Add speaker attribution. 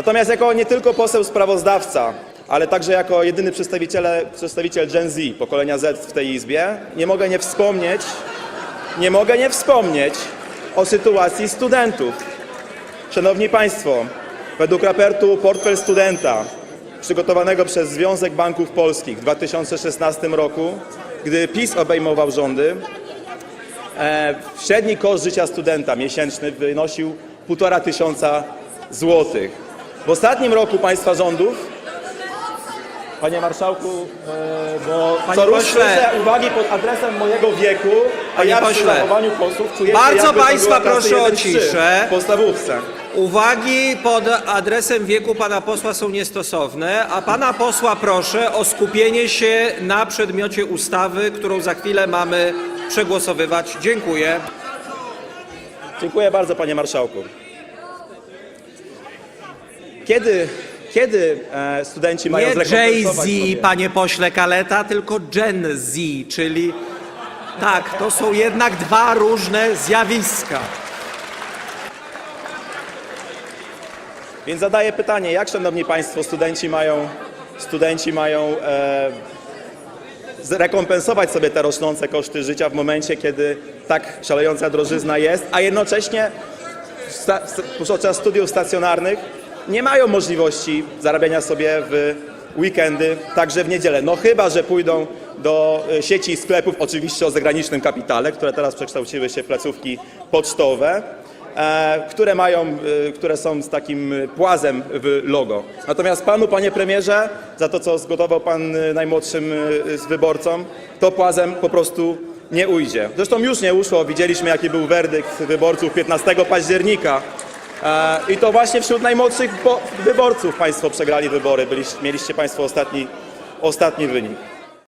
Speaker 1: Natomiast jako nie tylko poseł sprawozdawca, ale także jako jedyny przedstawiciele, przedstawiciel Gen Z, pokolenia Z w tej Izbie, nie mogę nie wspomnieć, nie mogę nie wspomnieć o sytuacji studentów. Szanowni Państwo, według raportu Portfel Studenta przygotowanego przez Związek Banków Polskich w 2016 roku, gdy PiS obejmował rządy, e, średni koszt życia studenta miesięczny wynosił 1,5 tysiąca złotych. W ostatnim roku państwa rządów, panie marszałku, e, bo
Speaker 2: Panie
Speaker 1: co rusz
Speaker 2: pośle.
Speaker 1: uwagi pod adresem mojego wieku, a
Speaker 2: Panie
Speaker 1: ja przy
Speaker 2: pośle.
Speaker 1: zachowaniu posłów czuję się
Speaker 2: Bardzo
Speaker 1: jakby to
Speaker 2: państwa
Speaker 1: była
Speaker 2: proszę o
Speaker 1: 1-3
Speaker 2: ciszę.
Speaker 1: w podstawówce.
Speaker 2: Uwagi pod adresem wieku pana posła są niestosowne, a pana posła proszę o skupienie się na przedmiocie ustawy, którą za chwilę mamy przegłosowywać. Dziękuję.
Speaker 1: Dziękuję bardzo, panie marszałku. Kiedy, kiedy e, studenci mają
Speaker 2: Nie
Speaker 1: zrekompensować
Speaker 2: Jay-Z,
Speaker 1: sobie?
Speaker 2: panie pośle Kaleta, tylko Gen Z, czyli tak, to są jednak dwa różne zjawiska.
Speaker 1: Więc zadaję pytanie, jak szanowni państwo studenci mają, studenci mają e, zrekompensować sobie te rosnące koszty życia w momencie, kiedy tak szalejąca drożyzna jest, a jednocześnie sta, st- podczas studiów stacjonarnych nie mają możliwości zarabiania sobie w weekendy, także w niedzielę. No chyba, że pójdą do e, sieci sklepów, oczywiście o zagranicznym kapitale, które teraz przekształciły się w placówki pocztowe, e, które mają, e, które są z takim płazem w logo. Natomiast panu, panie premierze, za to, co zgotował pan najmłodszym z wyborcom, to płazem po prostu nie ujdzie. Zresztą już nie uszło, widzieliśmy jaki był werdykt wyborców 15 października. E, I to właśnie wśród najmłodszych wyborców państwo przegrali wybory. Byliście, mieliście państwo ostatni, ostatni wynik.